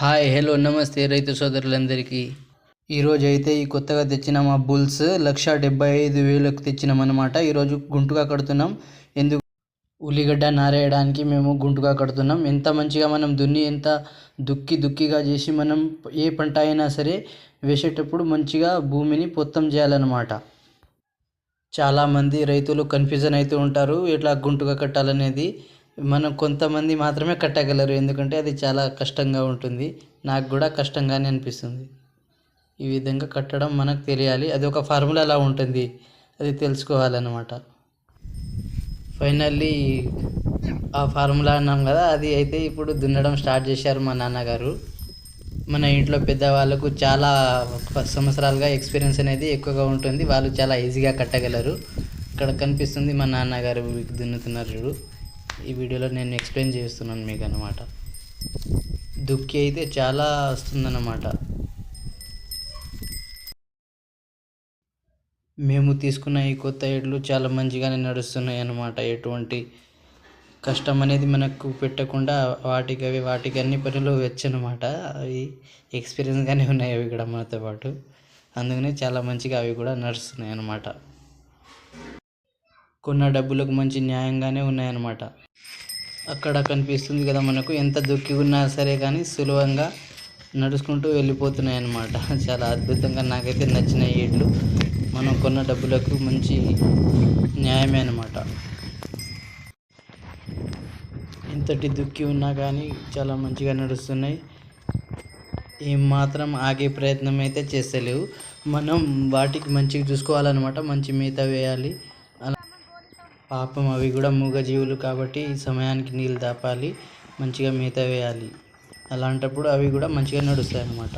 Hi hello నమస్తే రైతు సోదరులందరికీ. ఈరోజు అయితే ఈ కొత్తగా తెచ్చిన మా బుల్స్ లక్ష డెబ్బై ఐదు వేలకు తెచ్చినాం అనమాట ఈరోజు గుంటుగా కడుతున్నాం. ఎందుకు? ఉల్లిగడ్డ నారేయడానికి మేము గుంటుగా కడుతున్నాం. ఎంత మంచిగా మనం దున్ని ఎంత దుక్కి దుక్కిగా చేసి మనం ఏ పంట అయినా సరే వేసేటప్పుడు మంచిగా భూమిని పొత్తం చేయాలన్నమాట. చాలామంది రైతులు కన్ఫ్యూజన్ అవుతూ ఉంటారు ఎట్లా గుంటుగా కట్టాలనేది. మనం కొంతమంది మాత్రమే కట్టగలరు ఎందుకంటే అది చాలా కష్టంగా ఉంటుంది. నాకు కూడా కష్టంగానే అనిపిస్తుంది. ఈ విధంగా కట్టడం మనకు తెలియాలి. అది ఒక ఫార్ములా అలా ఉంటుంది. అది తెలుసుకోవాలన్నమాట. ఫైనల్లీ ఆ ఫార్ములా అన్నాం కదా అది అయితే ఇప్పుడు దున్నడం స్టార్ట్ చేశారు మా నాన్నగారు. మన ఇంట్లో పెద్దవాళ్ళకు చాలా సంవత్సరాలుగా ఎక్స్పీరియన్స్ అనేది ఎక్కువగా ఉంటుంది. వాళ్ళు చాలా ఈజీగా కట్టగలరు. ఇక్కడ కనిపిస్తుంది మా నాన్నగారు దున్నుతున్నారు చూడు. ఈ వీడియోలో నేను ఎక్స్ప్లెయిన్ చేస్తున్నాను మీకు అనమాట దుక్కి అయితే చాలా వస్తుందన్నమాట. మేము తీసుకున్న ఈ కొత్త ఏడ్లు చాలా మంచిగానే నడుస్తున్నాయి అన్నమాట ఎటువంటి కష్టం అనేది మనకు పెట్టకుండా వాటికి అవి వాటికి అన్ని పనులు వచ్చనమాట అవి ఎక్స్పీరియన్స్గానే ఉన్నాయి అవి కూడా మనతో పాటు. అందుకనే చాలా మంచిగా అవి కూడా నడుస్తున్నాయి అన్నమాట కొన్న డబ్బులకు మంచి న్యాయంగానే ఉన్నాయన్నమాట. అక్కడ కనిపిస్తుంది కదా మనకు. ఎంత దుక్కి ఉన్నా సరే కానీ సులభంగా నడుచుకుంటూ వెళ్ళిపోతున్నాయి అన్నమాట చాలా అద్భుతంగా నాకైతే నచ్చిన ఈడ్లు మనం కొన్న డబ్బులకు మంచి న్యాయమే అనమాట ఎంతటి దుక్కి ఉన్నా కానీ చాలా మంచిగా నడుస్తున్నాయి. ఏం మాత్రం ఆగే ప్రయత్నం అయితే చేస్తలేవు. మనం వాటికి మంచిగా చూసుకోవాలన్నమాట. మంచి మేత వేయాలి. పాపం అవి కూడా మూగజీవులు కాబట్టి ఈ సమయానికి నీళ్ళు దాపాలి మంచిగా మేత వేయాలి. అలాంటప్పుడు అవి కూడా మంచిగా నడుస్తాయి అన్నమాట.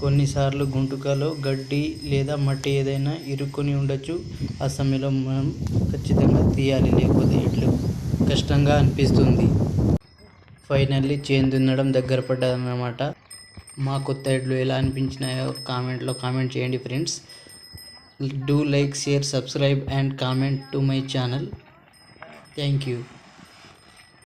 కొన్నిసార్లు గుంటుకలో గడ్డి లేదా మట్టి ఏదైనా ఇరుక్కొని ఉండొచ్చు. ఆ సమయంలో మనం ఖచ్చితంగా తీయాలి లేకపోతే ఎట్లు? కష్టంగా అనిపిస్తుంది. ఫైనల్లీ చేను దున్నడం దగ్గర పడ్డదన్నమాట. మా కొత్త ఎడ్లు ఎలా అనిపించినాయో కామెంట్లో కామెంట్ చేయండి friends. do like share subscribe and comment to my channel. Thank you.